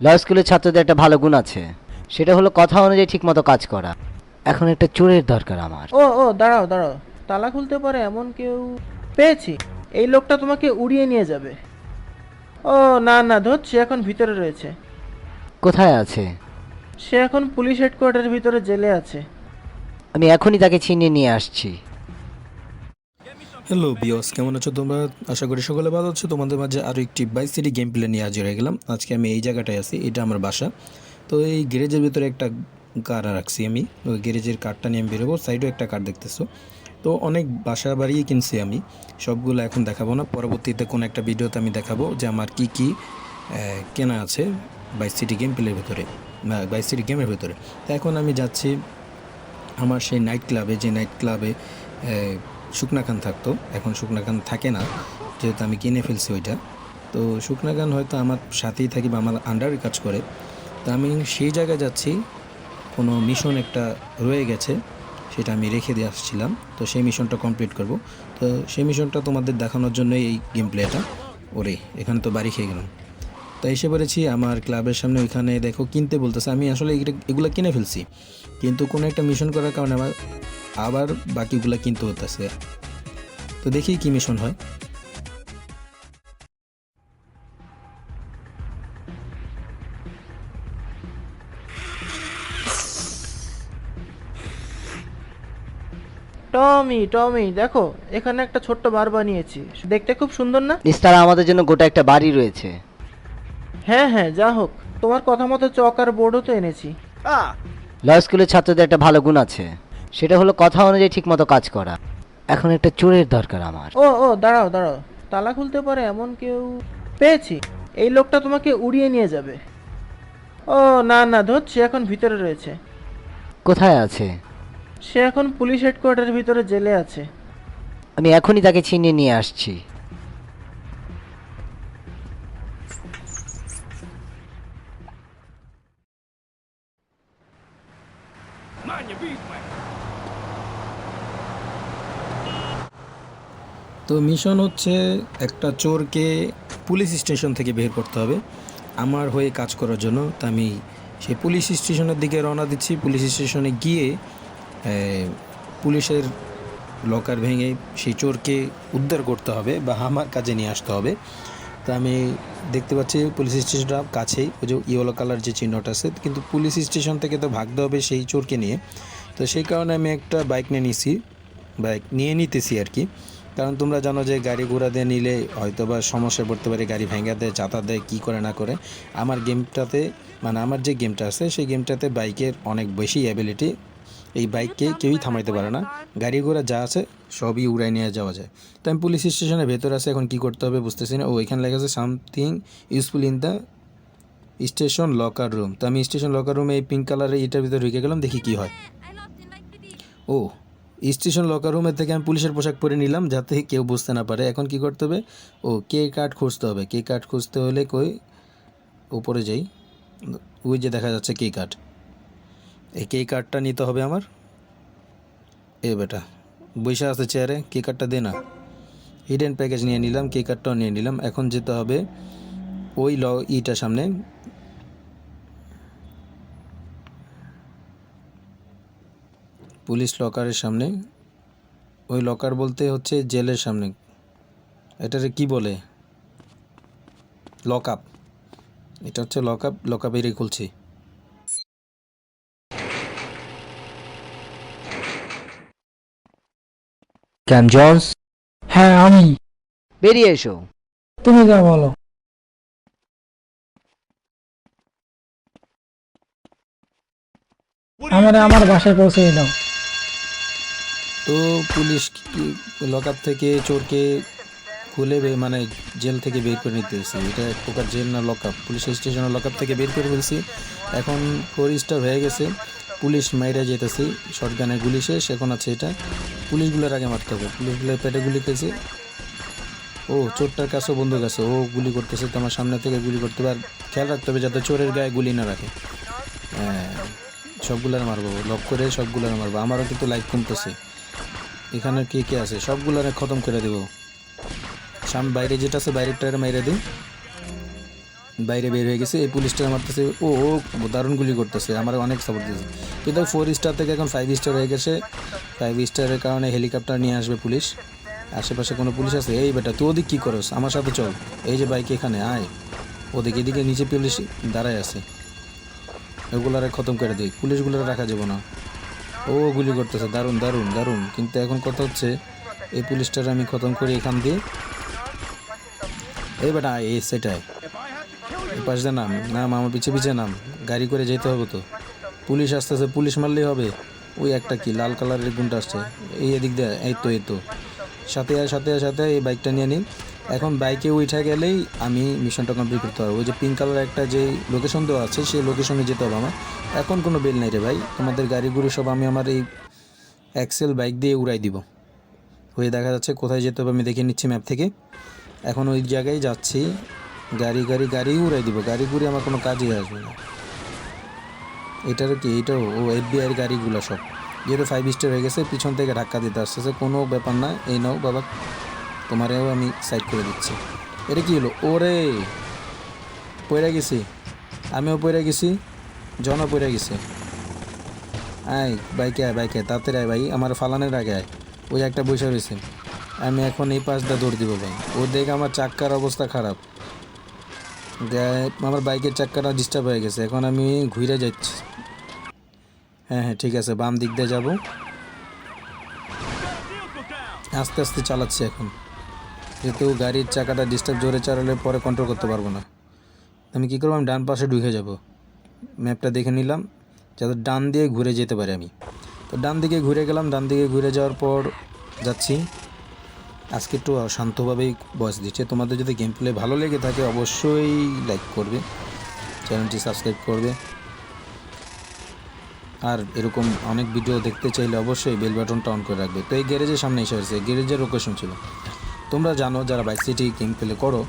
ল স্কুলের ছাত্রদের একটা ভালো গুণ আছে। সেটা হলো কথা অনুযায়ী ঠিকমতো কাজ করা। এখন একটা চোরের দরকার আমার। ও ও দাঁড়াও দাঁড়াও। তালা খুলতে পারে এমন কেউ? পেয়েছি। এই লোকটা তোমাকে উড়িয়ে নিয়ে যাবে। ও না না ধর সে এখন ভিতরে রয়েছে। কোথায় আছে? সে এখন পুলিশ হেডকোয়ার্টারের ভিতরে জেলে আছে। আমি এখনই তাকে ছিনিয়ে নিয়ে আসছি। হ্যালো বিয়স কেমন আছো তোমরা? আশা করি সকলে ভালো আছো। তোমাদের মাঝে আরও একটি বাই সিটি গেম প্লে নিয়ে হাজির হয়ে গেলাম। আজকে আমি এই জায়গাটায় আছি, এটা আমার বাসা। তো এই গ্যারেজের ভিতরে একটা কার রাখছি আমি। ওই গ্যারেজের কারটা নিয়ে আমি বেরোবো। সাইডেও একটা কার দেখতেছো। তো অনেক বাসা বাড়িয়ে কিনছি আমি। সবগুলো এখন দেখাবো না। পরবর্তীতে কোনো একটা ভিডিওতে আমি দেখাবো যে আমার কি কি কেনা আছে বাই সিটি গেম প্লের ভিতরে বাই সিটি গেমের ভিতরে। তো এখন আমি যাচ্ছি আমার সেই নাইট ক্লাবে যে নাইট ক্লাবে শুকনা খান থাকতো। এখন শুকনা খান থাকে না, যেহেতু আমি কিনে ফেলছি ওইটা। তো শুকনা খান হয়তো আমার সাথেই থাকি বা আমার আন্ডারে কাজ করে। তো আমি সেই জায়গায় যাচ্ছি, কোনো মিশন একটা রয়ে গেছে, সেটা আমি রেখে দিয়ে আসছিলাম। তো সেই মিশনটা কমপ্লিট করব। তো সেই মিশনটা তোমাদের দেখানোর জন্য এই গেম প্লেটা ওরে, এখানে তো বাড়ি খেয়ে গেলাম। তো এসে পড়েছি আমার ক্লাবের সামনে ওইখানে দেখো কিনতে বলতেছে। আমি আসলে এগুলো কিনে ফেলছি। কিন্তু কোনো একটা মিশন করার কারণে আমার আবার বাকিগুলা কিনতে হতেছে তো দেখি কি মিশন হয়। টমি টমি দেখো এখানে একটা ছোট্ট বার বানিয়েছি। দেখতে খুব সুন্দর না? নিস্তারা আমাদের জন্য গোটা একটা বাড়ি রয়েছে। হ্যাঁ হ্যাঁ যা হোক। তোমার কথা মতো চক আর বোর্ডও তো এনেছি। ল স্কুলের ছাত্রদের একটা ভালো গুণ আছে। সেটা হলো কথা অনুযায়ী ঠিকমতো কাজ করা। এখন একটা চোরের দরকার আমার। ও ও দাঁড়াও দাঁড়াও। তালা খুলতে পারে এমন কেউ? পেয়েছি। এই লোকটা তোমাকে উড়িয়ে নিয়ে যাবে। ও না না ধর সে এখন ভিতরে রয়েছে। কোথায় আছে? সে এখন পুলিশ হেডকোয়ার্টারের ভিতরে জেলে আছে। আমি এখনই তাকে ছিনিয়ে নিয়ে আসছি। তো মিশন হচ্ছে একটা চোরকে পুলিশ স্টেশন থেকে বের করতে হবে। আমার হয়ে কাজ করার জন্য তা আমি সেই পুলিশ স্টেশনের দিকে রওনা দিচ্ছি। পুলিশ স্টেশনে গিয়ে পুলিশের লকার ভেঙে সেই চোরকে উদ্ধার করতে হবে বা আমার কাজে নিয়ে আসতে হবে। তা আমি দেখতে পাচ্ছি পুলিশ স্টেশনটা কাছেই, ওই যে ইয়েলো কালার যে চিহ্নটা আছে, কিন্তু পুলিশ স্টেশন থেকে তো ভাগতে হবে সেই চোরকে নিয়ে। তো সেই কারণে আমি একটা বাইক নিয়ে নিছি, বাইক নিয়ে নিতেছি আর কি। কারণ তোমরা জানো যে গাড়ি ঘোড়া দিয়ে নিলে হয়তো বা সমস্যায় পড়তে পারে, গাড়ি ভেঙে দেয় চাতা দেয়, কী করে না করে। আমার গেমটাতে মানে আমার যে গেমটা আছে, সেই গেমটাতে বাইকের অনেক বেশি অ্যাবিলিটি এই বাইককে কেউই থামাইতে পারে না। গাড়ি ঘোড়া যা আছে, সবই উড়াই নিয়ে যাওয়া যায়। তো আমি পুলিশ স্টেশনের ভেতরে আছে, এখন কি করতে হবে বুঝতেছি না। ও, এখানে লেখা আছে something useful in the station locker room তো আমি স্টেশন লকার রুমে এই পিঙ্ক কালারের এটার ভিতরে ঢুকে গেলাম, দেখি কি হয়। ও স্টেশন লকার রুমের থেকে আমি পুলিশের পোশাক পরে নিলাম, যাতে কেউ বুঝতে না পারে। এখন কি করতে হবে? ও, কে কার্ড খুঁজতে হবে? কে কার্ড খুঁজতে হলে কই? উপরে যাই। ওই যে দেখা যাচ্ছে কে কার্ড এই কে কার্ডটা নিতে হবে আমার। এ বেটা বৈশা আছে চেয়ারে কে কার্ডটা দে না। হিডেন প্যাকেজ নিয়ে নিলাম, কে কার্ডটাও নিয়ে নিলাম। এখন যেতে হবে ওই ল ইটা সামনে। পুলিশ লকারের সামনে। ওই লকার বলতে হচ্ছে জেলের সামনে। এটারে কি বলে? লক আপ এটা হচ্ছে লক আপ লক আপেরই খুলছি। ক্যাম জন্স হ্যাঁ আমি। বেরিয়ে এসো। তুমি যা বলো। আমার আমার বাসায় পৌঁছে দাও। তো পুলিশ লকআপ থেকে চোরকে খুলে মানে জেল থেকে বের করে নিতে এসেছি। এটা এক প্রকার জেল না লক আপ পুলিশ স্টেশনের লক আপ থেকে বের করে ফেলছি। এখন ফোর হয়ে গেছে। পুলিশ মাইরা যেতেছি। শর্টগানের গুলি শেষ, এখন আছে এটা। পুলিশগুলোর আগে মারতে হবে। পুলিশগুলোর পেটে গুলি খেয়েছে। ও, চোরটার কাছেও বন্দুক আছে ও গুলি করতেছে তোমার সামনে থেকে গুলি করতে হবে। আর খেয়াল রাখতে হবে যাতে চোরের গায়ে গুলি না রাখে। হ্যাঁ সবগুলার মারবো। লক করে সবগুলার মারবো। আমারও কিন্তু লাইফ কমতেছে। এখানে কে কে আছে? সবগুলো খতম করে দেবো। সামনে বাইরে যেটা আছে বাইরের টায়ারে মেরে দিই বাইরে বের হয়ে গেছে, এই পুলিশটা মারতেছে। ও ও, দারুণ গুলি করতেছে, আমার অনেক সাপোর্ট দিয়েছে। কিন্তু ফোর স্টার থেকে এখন ফাইভ স্টার হয়ে গেছে। ফাইভ স্টারের কারণে হেলিকপ্টার নিয়ে আসবে পুলিশ। আশেপাশে কোনো পুলিশ আছে? এই বেটা, তুই ওদিক কী করস? আমার সাথে চল। এই যে বাইক এখানে, আয়। ওদিকে এদিকে নিচে পুলিশ দাঁড়ায় আছে। ওগুলো ওগুলারে খতম করে দিই পুলিশগুলো রাখা যাবে না। ও গুলি করতেছে। দারুণ দারুণ দারুণ। কিন্তু এখন কথা হচ্ছে, এই পুলিশটার আমি খতম করি এখান দিয়ে। এই বেটা, এই সেটাই। পাশ দিয়ে নাম নাম আমার পিছে পিছে নাম। গাড়ি করে যেতে হবে তো। পুলিশ আসতেছে, পুলিশ মারলেই হবে। ওই একটা কি, লাল কালারের গুণটা আসছে। এই এদিক দিয়ে, এই তো এই তো। সাথে সাথে সাথে এই বাইকটা নিয়ে নিই এখন বাইকে উঠে গেলেই আমি মিশনটা কমপ্লিট করতে পারব। ওই যে পিঙ্ক কালার একটা যে লোকেশন দেওয়া আছে, সেই লোকেশনে যেতে হবে আমার। এখন কোনো বেল নাই রে ভাই। তোমাদের গাড়িগুলো সব আমি আমার এই এক্সেল বাইক দিয়ে উড়াই দিব। হয়ে দেখা যাচ্ছে কোথায় যেতে হবে, আমি দেখে নিচ্ছি ম্যাপ থেকে। এখন ওই জায়গায় যাচ্ছি। গাড়ি গাড়ি গাড়ি উড়াই দিব। গাড়ি ঘুরে আমার কোনো কাজই আসবে না। এটার কি? এটাও ও এফবিআইয়ের গাড়িগুলো সব। যেহেতু ফাইভ স্টার হয়ে গেছে, পিছন থেকে ধাক্কা দিতে আসতেছে। কোনো ব্যাপার না। এই নাও বাবা। তোমারেও আমি সাইড করে দিচ্ছি। এটা কি হলো? ওরে! পড়ে গেছি। আমিও পড়ে গেছি, জনও পড়ে গেছে। আয়, বাইকে আয়, বাইকে তাড়াতাড়ি আয় ভাই, আমার ফালানের আগে আয়। ওই একটা বসে রয়েছে। আমি এখন এই পাশটা দৌড় দিব ভাই। ও দেখে আমার চাক্কার অবস্থা খারাপ। আমার বাইকের চাক্কাটা ডিস্টার্ব হয়ে গেছে। এখন আমি ঘুরে যাচ্ছি। হ্যাঁ হ্যাঁ ঠিক আছে, বাম দিক দিয়ে যাব। আস্তে আস্তে চালাচ্ছি এখন। যেহেতু গাড়ির চাকাটা ডিস্টার্ব জোরে চালালে পরে কন্ট্রোল করতে পারব না। আমি কী করব? আমি ডান পাশে ঢুকে যাব। ম্যাপটা দেখে নিলাম। যাতে ডান দিয়ে ঘুরে যেতে পারি আমি। তো ডান দিকে ঘুরে গেলাম। ডান দিকে ঘুরে যাওয়ার পর যাচ্ছি। আজকে একটু শান্তভাবেই বয়স দিচ্ছে। তোমাদের যদি গেম প্লে ভালো লেগে থাকে অবশ্যই লাইক করবে। চ্যানেলটি সাবস্ক্রাইব করবে। আর এরকম অনেক ভিডিও দেখতে চাইলে অবশ্যই বেল বাটনটা অন করে রাখবে। তো এই গ্যারেজের সামনে এসে হয়েছে গ্যারেজের লোকেশন ছিল। তোমরা জানো যারা বাইক সিটি গেম প্লে করো,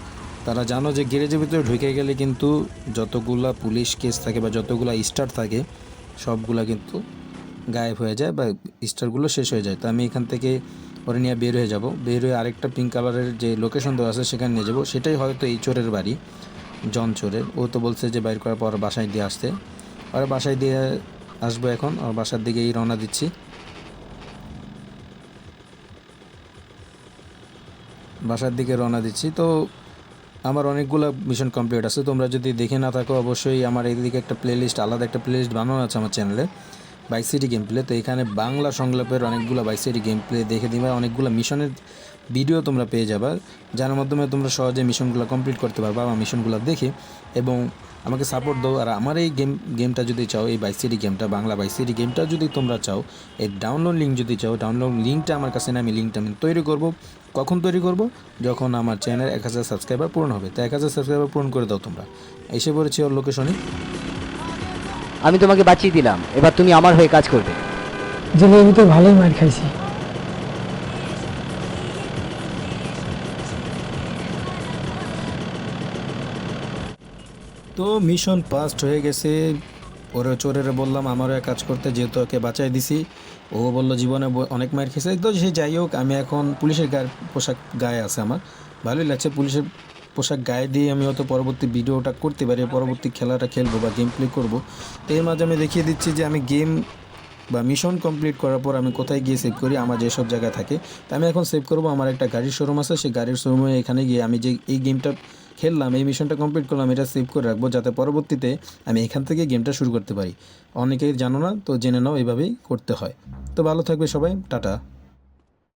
তারা জানো যে গ্যারেজের ভিতরে ঢুকে গেলে কিন্তু যতগুলা পুলিশ কেস থাকে বা যতগুলা স্টার থাকে, সবগুলা কিন্তু গায়েব হয়ে যায় বা স্টারগুলো শেষ হয়ে যায়। তো আমি এখান থেকে ওরে নিয়ে বের হয়ে যাব। বের হয়ে আরেকটা পিঙ্ক কালারের যে লোকেশন দেওয়া আছে সেখানে নিয়ে যাব। সেটাই হয়তো এই চোরের বাড়ি, জন চোরের। ও তো বলছে যে বাইর করার পর বাসায় দিয়ে আসতে। আর বাসায় দিয়ে আসব এখন, আর বাসার দিকেই রওনা দিচ্ছি। বাসার দিকে রওনা দিচ্ছি। তো আমার অনেকগুলো মিশন কমপ্লিট আছে। তোমরা যদি দেখে না থাকো, অবশ্যই আমার এইদিকে একটা প্লেলিস্ট আলাদা একটা প্লেলিস্ট বানানো আছে আমার চ্যানেলে বাইক সিটি গেম প্লে তো এখানে বাংলা সংলাপের অনেকগুলো বাইক সিটি গেম প্লে দেখে দিবা। অনেকগুলো মিশনের ভিডিও তোমরা পেয়ে যাবা, যার মাধ্যমে তোমরা সহজে মিশনগুলো কমপ্লিট করতে পারবা বা মিশনগুলো দেখে। এবং আমাকে সাপোর্ট দাও, আর আমার এই গেম গেমটা যদি চাও, এই বাইক সিটি গেমটা বাংলা বাইক সিটি গেমটা যদি তোমরা চাও এই ডাউনলোড লিঙ্ক যদি চাও ডাউনলোড লিঙ্কটা আমার কাছে না, আমি লিঙ্কটা আমি তৈরি করব। কখন তৈরি করব? যখন আমার চ্যানেল এক হাজার সাবস্ক্রাইবার পূরণ হবে। তো এক হাজার সাবস্ক্রাইবার পূরণ করে দাও তোমরা। এসে পড়েছি ওর লোকেশনে আমি তোমাকে বাঁচিয়ে দিলাম। এবার তুমি আমার হয়ে কাজ করবে। জেলের ভিতরে ভালোই মার খাইছি। তো মিশন পাস্ট হয়ে গেছে। ওরে চোরেরে বললাম আমারও এক কাজ করতে যেহেতু ওকে বাঁচাই দিছি। ও বলল জীবনে অনেক মার খেয়েছে। তো সে যাই হোক আমি এখন পুলিশের গায়ে পোশাক গায়ে আছে আমার। ভালোই লাগছে পুলিশের পোশাক গায়ে দিয়ে আমি হয়তো পরবর্তী ভিডিওটা করতে পারি, পরবর্তী খেলাটা খেলব বা গেম প্লে করব। তো এর মাঝে আমি দেখিয়ে দিচ্ছি যে আমি গেম বা মিশন কমপ্লিট করার পর আমি কোথায় গিয়ে সেভ করি, আমার যেসব জায়গায় থাকে। তো আমি এখন সেভ করব, আমার একটা গাড়ির শোরুম আছে, সেই গাড়ির শোরুমে এখানে গিয়ে আমি যে এই গেমটা খেললাম, এই মিশনটা কমপ্লিট করলাম, এটা সেভ করে রাখব, যাতে পরবর্তীতে আমি এখান থেকে গেমটা শুরু করতে পারি। অনেকেই জানো না, তো জেনে নাও, এইভাবেই করতে হয়। তো ভালো থাকবে সবাই, টাটা।